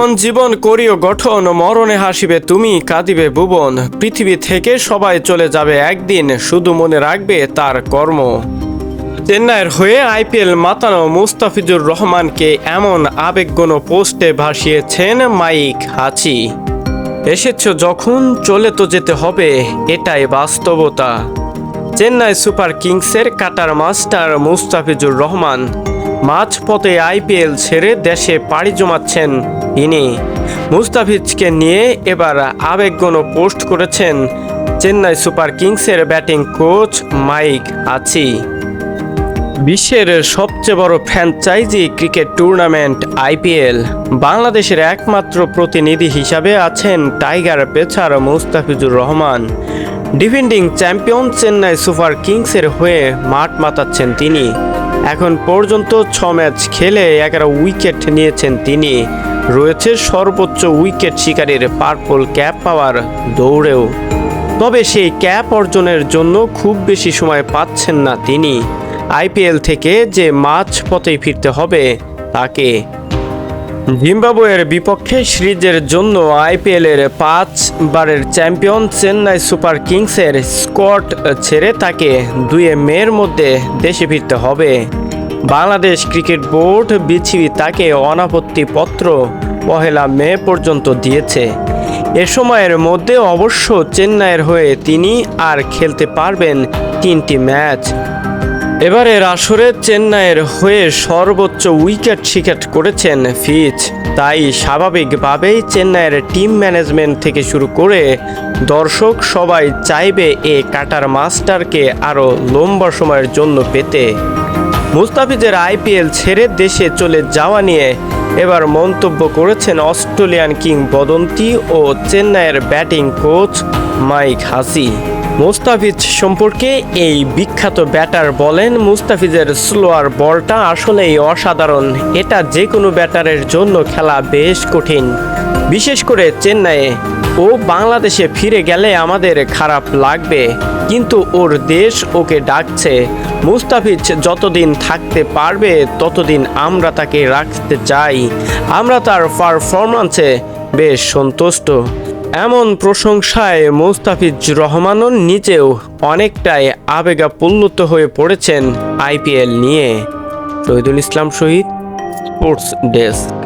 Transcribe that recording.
এমন জীবন করিও গঠন, মরণে হাসিবে তুমি, কাঁদিবে ভুবন। পৃথিবী থেকে সবাই চলে যাবে একদিন, শুধু মনে রাখবে তার কর্ম। চেন্নাইয়ের হয়ে আইপিএল মাতানো মুস্তাফিজুর রহমানকে এমন আবেগগণ পোস্টে ভাসিয়েছেন মাইক হাচি। এসেছ যখন, চলে তো যেতে হবে, এটাই বাস্তবতা। চেন্নাই সুপার কিংসের কাটার মাস্টার মুস্তাফিজুর রহমান মাঝপথে আইপিএল ছেড়ে দেশে পাড়ি জমাচ্ছেন তিনি মুস্তাফিজকে নিয়ে এবার আবেগগণ পোস্ট করেছেন চেন্নাই সুপার কিংসের ব্যাটিং কোচ মাইক আছি বিশ্বের সবচেয়ে বড় ফ্র্যাঞ্চাইজি ক্রিকেট টুর্নামেন্ট আইপিএল। বাংলাদেশের একমাত্র প্রতিনিধি হিসাবে আছেন Tiger pacer Mustafizur Rahman. Defending champion Chennai Super কিংসের হয়ে মাঠ মাতাচ্ছেন তিনি। এখন পর্যন্ত ছ ম্যাচ খেলে এগারো উইকেট নিয়েছেন তিনি। রয়েছে সর্বোচ্চ উইকেট শিকারীর পার্পল ক্যাপ পাওয়ার দৌড়েও। তবে সেই ক্যাপ অর্জনের জন্য খুব বেশি সময় পাচ্ছেন না তিনি। আইপিএল থেকে যে মাঝ পথেই ফিরতে হবে তাকে। জিম্বাবুয়ের বিপক্ষে সিরিজের জন্য আইপিএলের পাঁচবারের চ্যাম্পিয়ন চেন্নাই সুপার কিংসের স্কট ছেড়ে তাকে দুয়ে মের মধ্যে দেশে ফিরতে হবে। বাংলাদেশ ক্রিকেট বোর্ড বিসিবি তাকে অনাপত্তি পত্র পহেলা মে পর্যন্ত দিয়েছে। এ সময়ের মধ্যে অবশ্য চেন্নাইয়ের হয়ে তিনি আর খেলতে পারবেন তিনটি ম্যাচ। এবারের আসরে চেন্নাইয়ের হয়ে সর্বোচ্চ উইকেট শিকার করেছেন ফিচ। তাই স্বাভাবিকভাবেই চেন্নাইয়ের টিম ম্যানেজমেন্ট থেকে শুরু করে দর্শক সবাই চাইবে এ কাটার মাস্টারকে আরও লম্বা সময়ের জন্য পেতে। মুস্তাফিজের আইপিএল ছেড়ে দেশে চলে যাওয়া নিয়ে এবার মন্তব্য করেছেন অস্ট্রেলিয়ান কিংবদন্তি ও চেন্নাইয়ের ব্যাটিং কোচ মাইক হাসি। মুস্তাফিজ সম্পর্কে এই বিখ্যাত ব্যাটার বলেন, মুস্তাফিজের স্লোয়ার বলটা আসলেই অসাধারণ। এটা যে কোনো ব্যাটারের জন্য খেলা বেশ কঠিন। বিশেষ করে চেন্নাইয়ে। ও বাংলাদেশে ফিরে গেলে আমাদের খারাপ লাগবে। কিন্তু ওর দেশ ওকে ডাকছে। মুস্তাফিজ যতদিন থাকতে পারবে, ততদিন আমরা তাকে রাখতে চাই। আমরা তার পারফরম্যান্সে বেশ সন্তুষ্ট। এমন প্রশংসায় মুস্তাফিজ রহমানও নিজেও অনেকটাই আবেগাপ্লুত হয়ে পড়েছেন আইপিএল নিয়ে। Shahidul Islam Shahid, sports desk.